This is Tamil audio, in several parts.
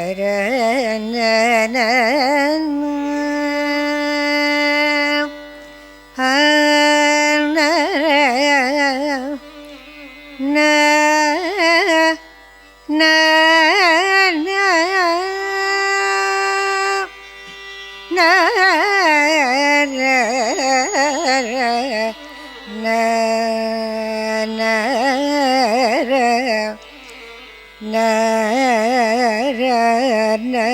ശരണ na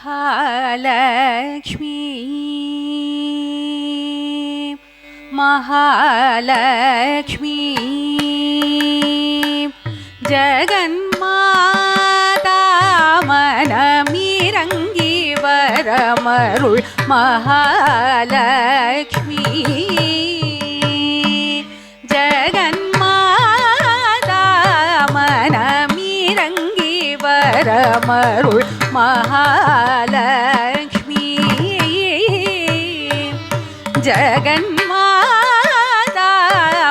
மகாலக்ஷ்மி மகாலக்ஷ்மி ஜகன்மாதா மனமிரங்கி வரமருள் மகாலக்ஷ்மி வரமருள் மகாலக்ஷ்மி ஜகன்மாதா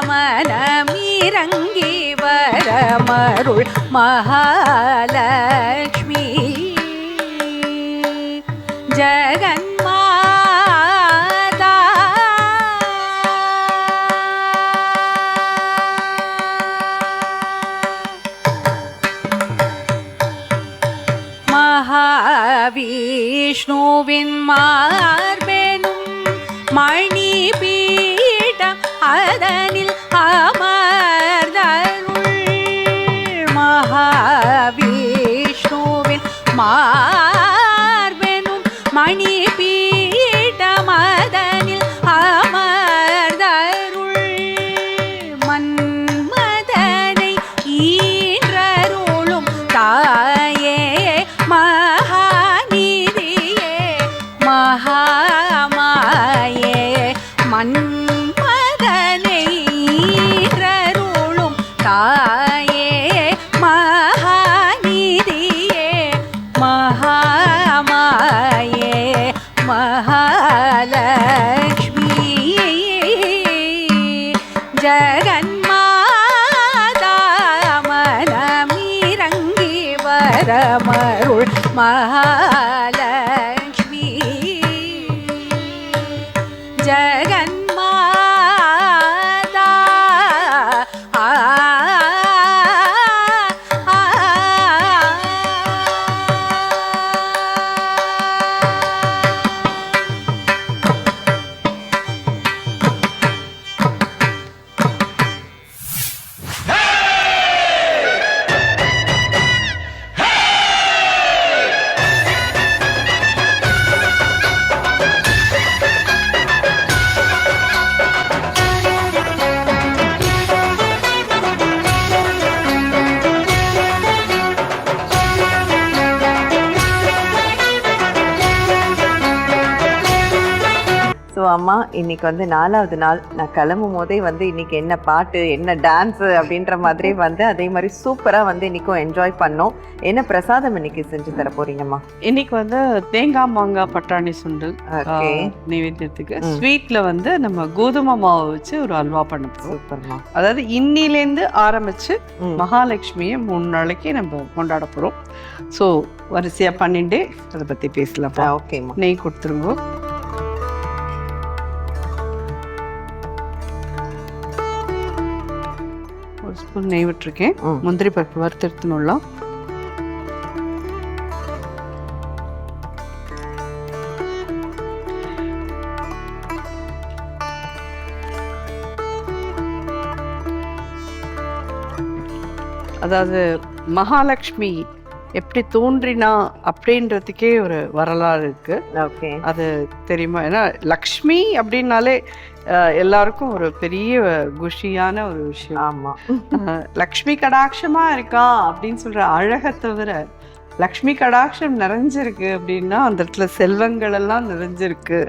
மனமிரங்கி வரமருள் மகாலட்சுமி. ஜகன்மாதா விஷ்ணுவின் மார்பேனும் மணி இன்னைக்கு வந்து நாலாவது நாள். நான் கிளம்பும் போதே வந்து இன்னைக்கு என்ன பாட்டு என்ன டான்ஸ் அப்படின்ற மாதிரி வந்து அதே மாதிரி சூப்பரா வந்து இன்னைக்கும் என்ஜாய் பண்ணோம். என்ன பிரசாதம் இன்னைக்கு செஞ்சு தர போறீங்கம்மா? இன்னைக்கு வந்து தேங்காய் மாங்காய் பட்டாணி சுண்டல் நைவேத்தியத்துக்கு. ம். ஸ்வீட்ல வந்து நம்ம கோதுமை மாவு வச்சு ஒரு அல்வா பண்ண சூப்பர்மா. அதாவது இன்னிலேருந்து ஆரம்பிச்சு ம். மகாலட்சுமியை மூணு நாளைக்கு நம்ம கொண்டாட போறோம். ஸோ வரிசையா பண்ணிட்டு அதை பத்தி பேசலாம். ஓகேம்மா நெய் கொடுத்துருங்க. ஸ்பூன் நெய் விட்டுருக்கேன். முந்திரி பருப்பு வறுத்தெடுத்துனுலாம் அதாவது மகாலட்சுமி எப்படி தோன்றினா அப்படின்றதுக்கே ஒரு வரலாறு இருக்கு. அது தெரியுமா? ஏன்னா லக்ஷ்மி அப்படின்னாலே எல்லாருக்கும் ஒரு பெரிய குஷியான ஒரு விஷயம். ஆமா. லக்ஷ்மி கடாட்சமா இருக்கா அப்படின்னு சொல்ற அழகை தவிர லக்ஷ்மி கடாட்சம் நிறைஞ்சிருக்கு அப்படின்னா அந்த இடத்துல செல்வங்கள் எல்லாம் நிறைஞ்சிருக்கு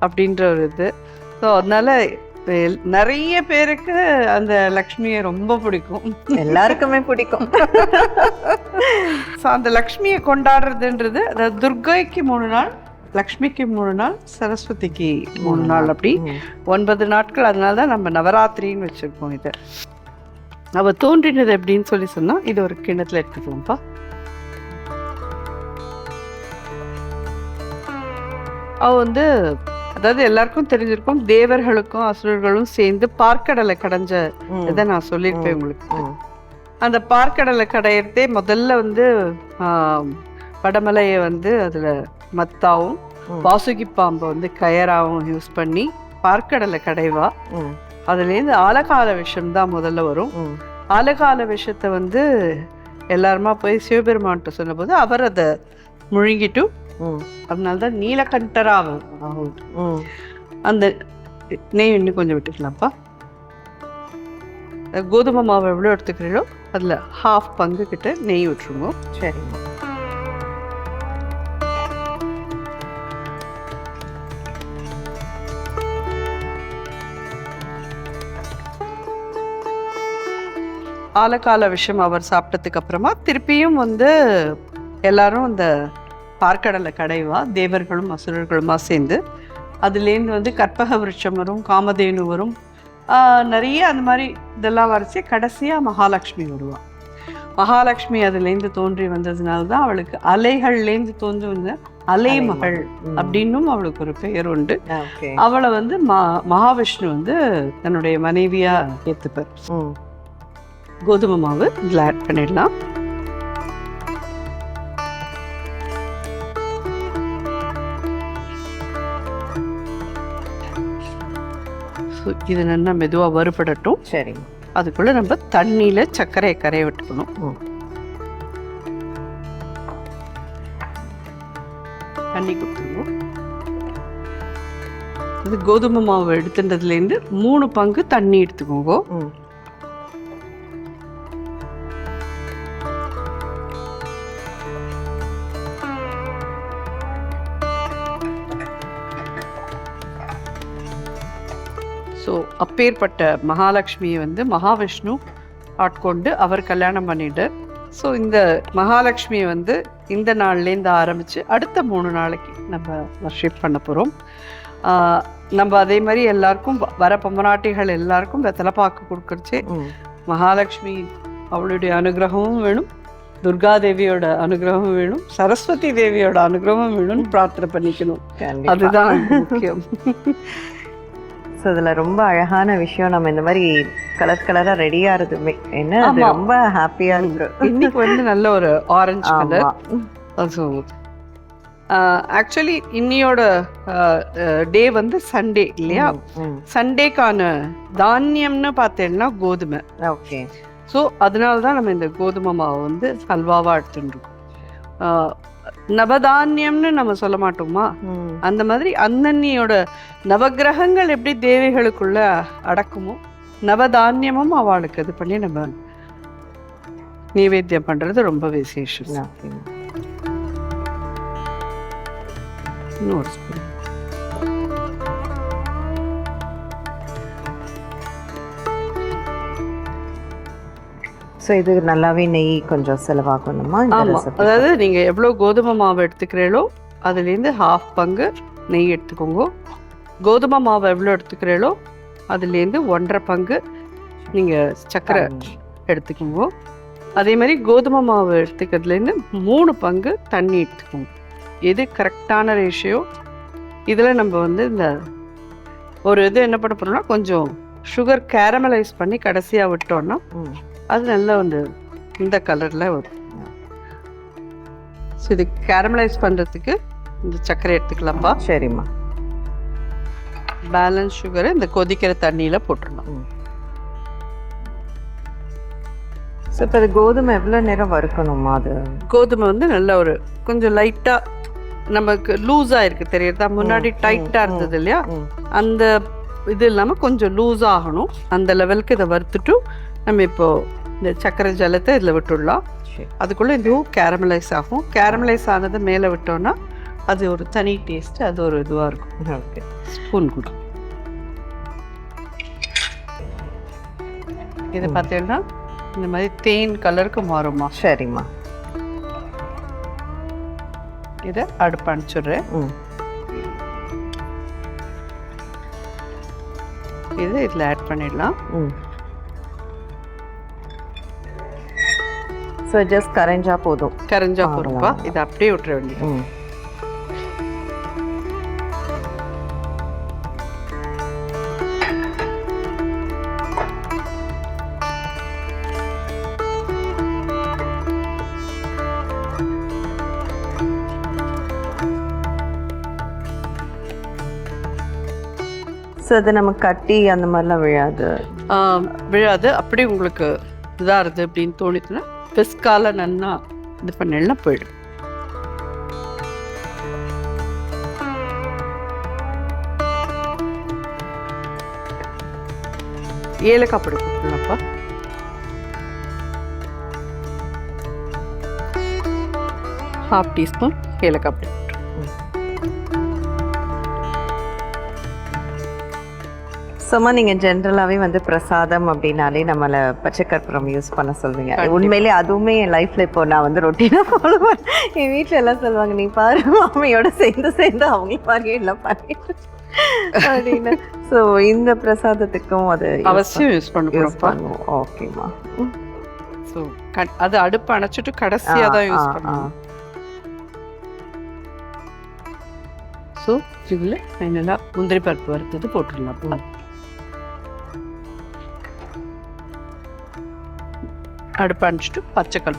அப்படின்ற ஒரு இது. ஸோ அதனால நிறைய பேருக்கு அந்த லக்ஷ்மியை ரொம்ப பிடிக்கும். எல்லாருக்குமே பிடிக்கும். ஸோ அந்த லக்ஷ்மியை கொண்டாடுறதுன்றது அதாவது துர்கைக்கு மூணு நாள் லக்ஷ்மிக்கு மூணு நாள் சரஸ்வதிக்கு மூணு நாள் அப்படி. ஒன்பது நாட்கள் அதனால தான் நம்ம நவராத்திரின்னு வச்சுருக்கோம் இதை. அவ தோன்றினது எப்படின்னு சொல்லி சொன்னா இது ஒரு கிணத்துல எடுத்துக்கோம்ப்பா அவ வந்து அதாவது எல்லாருக்கும் தெரிஞ்சிருக்கும் தேவர்களுக்கும் அசுரர்களும் சேர்ந்து பார்க்கடலை கடைஞ்ச. இதை நான் சொல்லியிருப்பேன் உங்களுக்கு. அந்த பார்க்கடலை கடையிறதே முதல்ல வந்து வடமலையை வந்து அதில் மத்தாவும். வாசுகி பாம்பை வந்து கயராவும் யூஸ் பண்ணி பார்க்கடலை கடைவா. அதுலேருந்து ஆலகால விஷம் தான் முதல்ல வரும். ஆலகால விஷத்தை வந்து எல்லாருமா போய் சிவபெருமான்கிட்ட சொன்னபோது அவர் அதை முழுங்கிட்டு ம். அதனால தான் நீலகண்டரா ஆகும். அந்த நெய் இன்னும் கொஞ்சம் விட்டுக்கலாம்ப்பா. கோதுமை மாவு எவ்வளோ எடுத்துக்கிறீங்களோ அதில் ஹாஃப் பங்கு கிட்ட நெய் விட்டுருங்க. சரிம்மா. ஆலக்கால விஷம் அவர் சாப்பிட்டதுக்கு அப்புறமா திருப்பியும் வந்து எல்லாரும் அந்த பார்க்கடலை கடைவா தேவர்களும் அசுரர்களுமா சேர்ந்து. அதுலேருந்து வந்து கற்பக விருட்சம் வரும் காமதேனு வரும். நிறைய அந்த மாதிரி இதெல்லாம் வரைச்சி கடைசியாக மகாலட்சுமி வருவா. மகாலட்சுமி அதுலேருந்து தோன்றி வந்ததுனால தான் அவளுக்கு அலைகள்லேருந்து தோன்றி வந்த அலை மகள் ம். அப்படின்னும் அவளுக்கு ஒரு பெயர் உண்டு. அவளை வந்து மா மகாவிஷ்ணு வந்து தன்னுடைய மனைவியா ஏத்துப்பார். கோதுமை மாவு இதில் ஆட் பண்ணிடலாம். இது நல்லா மெதுவாக வறுபடட்டும். சரிம்மா அதுக்குள்ள நம்ம தண்ணியில சர்க்கரையை கரைய விட்டுக்கணும். தண்ணி கொடுத்துருவோம். இது கோதுமை மாவு எடுத்துட்டதுலேருந்து மூணு பங்கு தண்ணி எடுத்துக்கோங்க. அப்பேற்பட்ட மகாலட்சுமியை வந்து மகாவிஷ்ணு ஆட்கொண்டு அவர் கல்யாணம் பண்ணிட்டு ஸோ இந்த மகாலட்சுமியை வந்து இந்த நாள்லேருந்து ஆரம்பித்து அடுத்த மூணு நாளைக்கு நம்ம வர்ஷிப் பண்ண போகிறோம் நம்ம அதே மாதிரி எல்லாருக்கும் வர பொம்மநாட்டிகள் எல்லாருக்கும் வெத்தலைப்பாக்கு கொடுக்கறச்சே ம். மகாலட்சுமி அவளுடைய அனுகிரகமும் வேணும் துர்கா தேவியோட அனுகிரகமும் வேணும் சரஸ்வதி தேவியோட அனுகிரகமும் வேணும்னு பிரார்த்தனை பண்ணிக்கணும். அதுதான் முக்கியம் ஸோ இதில் ரொம்ப அழகான விஷயம் நம்ம இந்த மாதிரி கலர் கலராக ரெடியா இருதுமே என்ன அது. ரொம்ப ஹாப்பியா இருக்கு. இன்னைக்கு வந்து நல்ல ஒரு ஆரஞ்சு கலர் ஸோ ஆக்சுவலி இன்னியோட டே வந்து சண்டே இல்லையா? சண்டேக்கான தானியம்னு பார்த்தேன்னா கோதுமை. ஓகே. ஸோ அதனால தான் நம்ம இந்த கோதுமை மாவை வந்து ஹல்வாவாக எடுத்துட்டு இருக்கோம். நவதானியம்னு நம்ம சொல்ல மாட்டோமா? அந்த மாதிரி அன்னன்னியோட நவக்கிரகங்கள் எப்படி தேவைகளுக்குள்ள அடக்குமோ நவதானியமும் அவளுக்கு இது பண்ணி நம்ம நைவேத்தியம் பண்றது ரொம்ப விசேஷம். ஒரு ஸ்பூன். ஸோ இது நல்லாவே நெய் கொஞ்சம் செலவாகணுமா ஆமாம்? அதாவது நீங்கள் எவ்வளோ கோதுமை மாவு எடுத்துக்கிறீங்களோ அதுலேருந்து ஹாஃப் பங்கு நெய் எடுத்துக்கோங்க கோதுமை மாவு எவ்வளோ எடுத்துக்கிறீங்களோ அதுலேருந்து ஒன்றரை பங்கு நீங்கள் சர்க்கரை. எடுத்துக்கோங்க அதே மாதிரி கோதுமை மாவு எடுத்துக்கிறதுலேருந்து மூணு பங்கு தண்ணி எடுத்துக்கோங்க எது கரெக்டான ரேஷியோ இதில் நம்ம வந்து இந்த ஒரு இது என்ன பண்ண போகிறோம்னா கொஞ்சம் சுகர் கேரமலைஸ் பண்ணி கடைசியாக விட்டோம்னா ம். அது நல்லா வந்து இந்த கலரில் வரும் ஸோ இது கேரமலைஸ் பண்ணுறதுக்கு இந்த சர்க்கரை எடுத்துக்கலாம்ப்பா. சரிம்மா. பேலன்ஸ் சுகரை இந்த கொதிக்கிற தண்ணியில் போட்டுடலாம் ஸோ இப்போ இது கோதுமை எவ்வளோ நேரம் வறுக்கணுமா அது? கோதுமை வந்து நல்ல ஒரு கொஞ்சம் லைட்டாக நமக்கு லூஸாக இருக்குது தெரியுதா? முன்னாடி டைட்டாக இருந்தது இல்லையா. அந்த இது இல்லாமல் கொஞ்சம் லூஸ் ஆகணும். அந்த லெவலுக்கு இதை வறுத்துட்டு நம்ம இப்போ இந்த சர்க்கரை ஜலத்தை இதில் விட்டுடலாம். அதுக்குள்ளே இதுவும் கேரமலைஸ் ஆகும். கேரமலைஸ் ஆனது மேலே விட்டோம்னா அது ஒரு தனி டேஸ்ட் அது ஒரு இதுவாக இருக்கும். ஓகே. ஸ்பூன் கூட. இது பார்த்தீங்கன்னா இந்த மாதிரி தேன் கலருக்கு மாறுமா சரிம்மா. இதை அடுப்பு அனுப்பிச்சுடுறேன். இது இதில் ஆட் பண்ணிடலாம். ம். ஸோ ஜஸ்ட் கரைஞ்சா போதும். கரைஞ்சா அவ்வளவுதான். இதை அப்படியே விட்டுற வேண்டியது. ஸோ அது நம்ம கட்டி அந்த மாதிரிலாம் விழாது. விழாது. அப்படி உங்களுக்கு இதாகுது அப்படின்னு தோணிச்சுன்னா பிஸ்கால நன்னா இது பண்ணலாம் போயிடும். ஏலக்காய் பொடி போட்டுடலாம்ப்பா ஹாஃப் டீஸ்பூன் ஏலக்காய் பொடி. சும்மா நீங்கள் ஜென்ரலாகவே வந்து பிரசாதம் அப்படின்னாலே நம்மளை பச்சை கற்பூரம் யூஸ் பண்ண கண்டிப்பா. உண்மையிலே அதுவுமே என் லைஃப்பில் இப்போ நான் வந்து ரொட்டீனாக ஃபாலோ பண்ண என் வீட்டில் எல்லாம் சொல்லுவாங்க நீ பாரு மாமியோட சேர்ந்து சேர்ந்து அவங்க பாரு எல்லாம் பண்ணிட்டு அப்படின்னு. ஸோ இந்த பிரசாதத்துக்கும் அது அவசியம் யூஸ் யூஸ் பண்ணுறோம்ப்பா பண்ணுவோம். ஓகேம்மா ஸோ அது அடுப்பு அணைச்சிட்டு கடைசியாக தான் யூஸ் பண்ணுவோம். ஸோ இதில் ஃபைனலாக முந்திரி பருப்பு வறுத்தது போட்டுடலாம். அடுப்பு அணைச்சிட்டு பச்சைக்கல்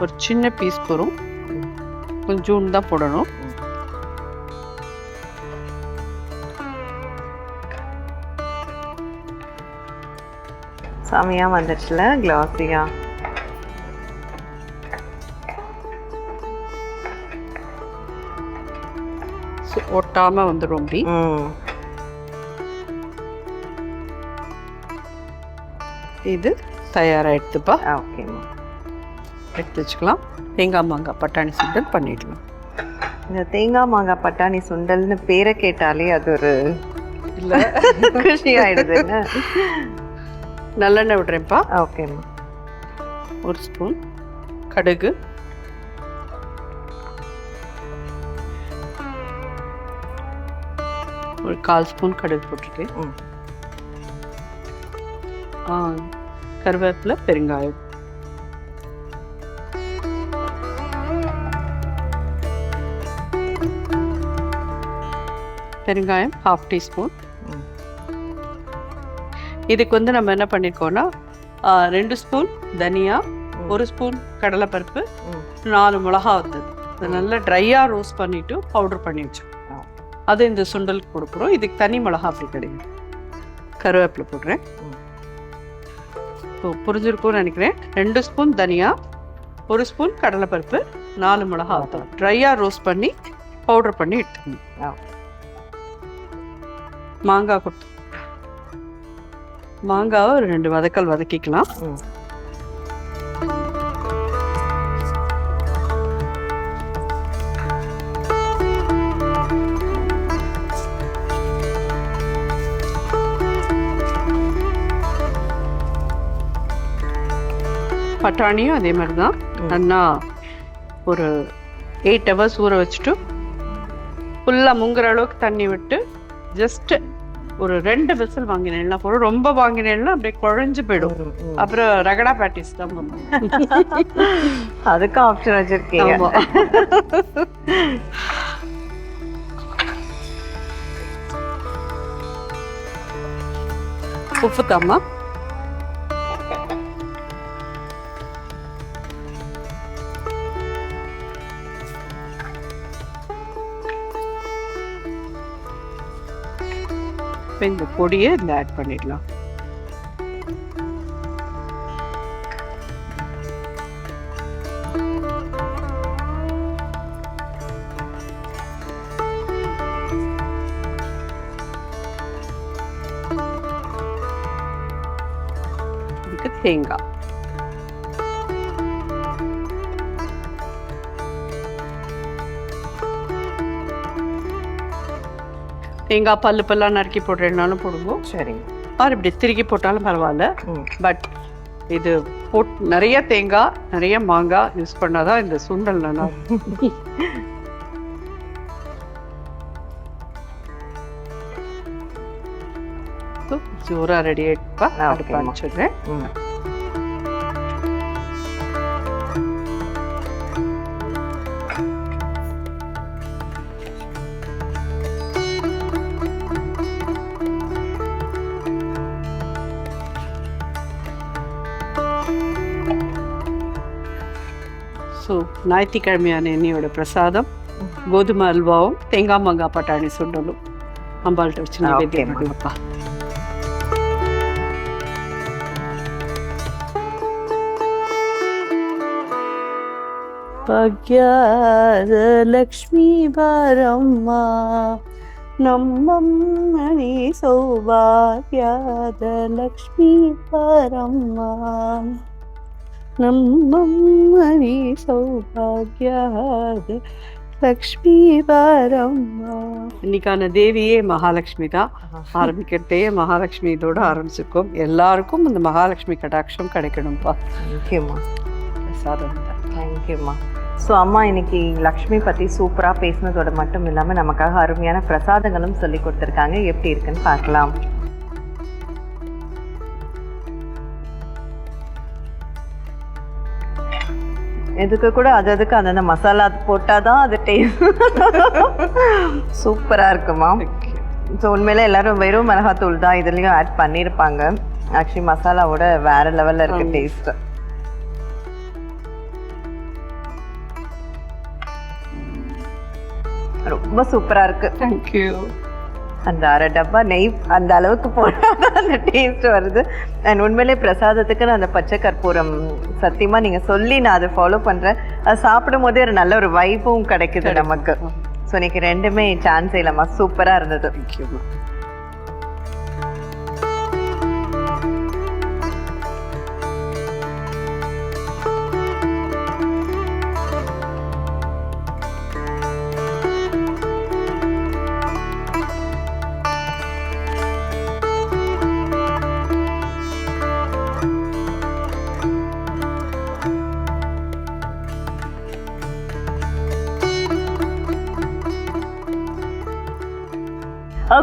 ஒரு சின்ன பீஸ் போகிறோம் கொஞ்சோண்டு தான் போடணும். சாமியாக வந்துடுச்சுல கிளாஸியா ஒட்டாமல் வந்துடும் அப்படி. இது தயாராகிடுதுப்பா ஓகேம்மா எடுத்து வச்சுக்கலாம். தேங்காய் மாங்காய் பட்டாணி சுண்டல் பண்ணிடலாம். இந்த தேங்காய் மாங்காய் பட்டாணி சுண்டல்னு பேரை கேட்டாலே அது ஒரு இல்லை. குஷி ஆயிடுதுன்னு நல்லெண்ணெய் விடுறேன்ப்பா. ஓகேம்மா ஒரு ஸ்பூன் கடுகு. ஒரு கால் ஸ்பூன் கடுகு போட்டிருக்கேன் கருவேப்பிலை பெருங்காயம் பெருங்காயம் ஹாஃப் டீஸ்பூன். இதுக்கு வந்து நம்ம என்ன பண்ணியிருக்கோம்னா ரெண்டு ஸ்பூன் தனியா. ஒரு ஸ்பூன் கடலைப்பருப்பு. நாலு மிளகா வத்தல் இதை நல்லா ட்ரையாக ரோஸ்ட் பண்ணிட்டு பவுடர் பண்ணி வச்சோம். அது இந்த சுண்டலுக்கு கொடுக்குறோம். இதுக்கு தனி மிளகா அப்படி கிடையாது கருவேப்பிலை போடுறேன். ஸோ புரிஞ்சிருக்கும்னு நினைக்கிறேன். ரெண்டு ஸ்பூன் தனியா ஒரு ஸ்பூன் கடலைப்பருப்பு நாலு மிளகா வத்தல். ட்ரையாக ரோஸ்ட் பண்ணி பவுடர் பண்ணி எடுத்துக்கணும். மாங்காய் கொத்து. மாங்காவை ஒரு ரெண்டு வதக்கல் வதக்கிக்கலாம். பட்டாணியும் அதே மாதிரி தான் நல்லா ஒரு எயிட் ஹவர்ஸ் ஊற வச்சுட்டு ஃபுல்லாக முங்குற அளவுக்கு தண்ணி விட்டு ஜஸ்ட் ஒரு ரெண்டு விசில் வாங்கினேன்னா போதும் ரொம்ப வாங்கினேன்னா அப்படியே குழஞ்சு போயிடும். அப்புறம் ரகடா பேட்டிஸ் தான் பண்ணுவோம் அதுக்கு ஆப்ஷன் வச்சிருக்கீங்க. உப்பு தாம்மா இப்ப இந்த பொடியை இந்த ஆட் பண்ணிடலாம். தேங்காய். தேங்காய் பல்லு பல்லா நறுக்கி போடுறதுனாலும் போடுவோம் சரிங்க ஆர் இப்படி திருக்கி போட்டாலும் பரவாயில்ல. பட் இது போட் நிறைய தேங்காய் நிறைய மாங்காய் யூஸ் பண்ணாதான் இந்த சுண்டல் நல்லா ஜோரா ரெடி ஆயிட்டுப்பா ஆ, அடுப்பு. அனுப்பிச்சிடுறேன் ஞாயிற்றுக்கிழமையான என்னையோட பிரசாதம் கோதுமை அல்வாவும் தேங்காய் மாங்காய் பட்டாணி சுண்டலும் அம்பாள்கிட்ட வச்சு நைவேத்தியம் கொடுப்பா பக்யாதலக்ஷ்மி பரம்மா நம்மம்மணி சௌபாக்யாதலக்ஷ்மி பரம்மா ನಮ್ಮಮ್ಮನಿ சௌபாகியாத லக்ஷ்மி பாரம்மா இன்னைக்கான தேவியே மகாலட்சுமி தான் ஆரம்பிக்கிறதே மகாலட்சுமி இதோட ஆரம்பிச்சிருக்கோம் எல்லாருக்கும் இந்த மகாலட்சுமி கடாட்சம் கிடைக்கணும்ப்பா தேங்க்யூம்மா பிரசாதம் தான் தேங்க்யூம்மா ஸோ அம்மா இன்னைக்கு லக்ஷ்மி பற்றி சூப்பராக பேசினதோட மட்டும் இல்லாமல் நமக்காக அருமையான பிரசாதங்களும் சொல்லி கொடுத்துருக்காங்க எப்படி இருக்குன்னு பார்க்கலாம் இதுக்கு கூட அது அதுக்கு அந்தந்த மசாலா போட்டால் தான் அது டேஸ்ட் சூப்பராக இருக்குமா ஸோ உண்மையில எல்லாரும் வெறும் மிளகாத்தூள் தான் இதுலேயும் ஆட் பண்ணியிருப்பாங்க ஆக்சுவலி மசாலாவோட வேற லெவலில் இருக்கு ஆமா. டேஸ்ட் ரொம்ப சூப்பரா இருக்கு. தேங்க்யூ அந்த அரை டப்பா நெய் அந்த அளவுக்கு போட்டால் தான் அந்த டேஸ்ட் வருது. அண்ட் உண்மையிலே பிரசாதத்துக்கு நான் அந்த பச்சை கற்பூரம் சத்தியமாக நீங்கள் சொல்லி நான் அதை ஃபாலோ பண்ணுறேன் அது சாப்பிடும் போதே ஒரு நல்ல ஒரு வைப்பும் கிடைக்குது நமக்கு. ஸோ இன்னைக்கு ரெண்டுமே சான்ஸ் இல்லைம்மா. சூப்பராக இருந்தது.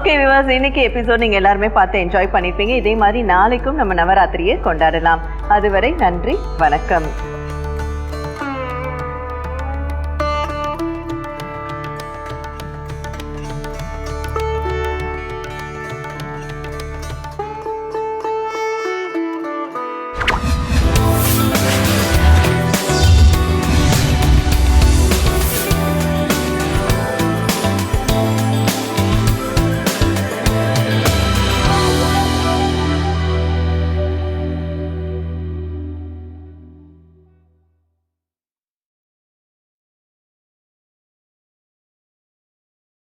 ஓகே விவாஸ் இன்னைக்கு எபிசோட் நீங்கள் எல்லாருமே பார்த்து என்ஜாய் பண்ணியிருப்பீங்க இதே மாதிரி நாளைக்கும் நம்ம நவராத்திரியை கொண்டாடலாம். அதுவரை நன்றி வணக்கம்.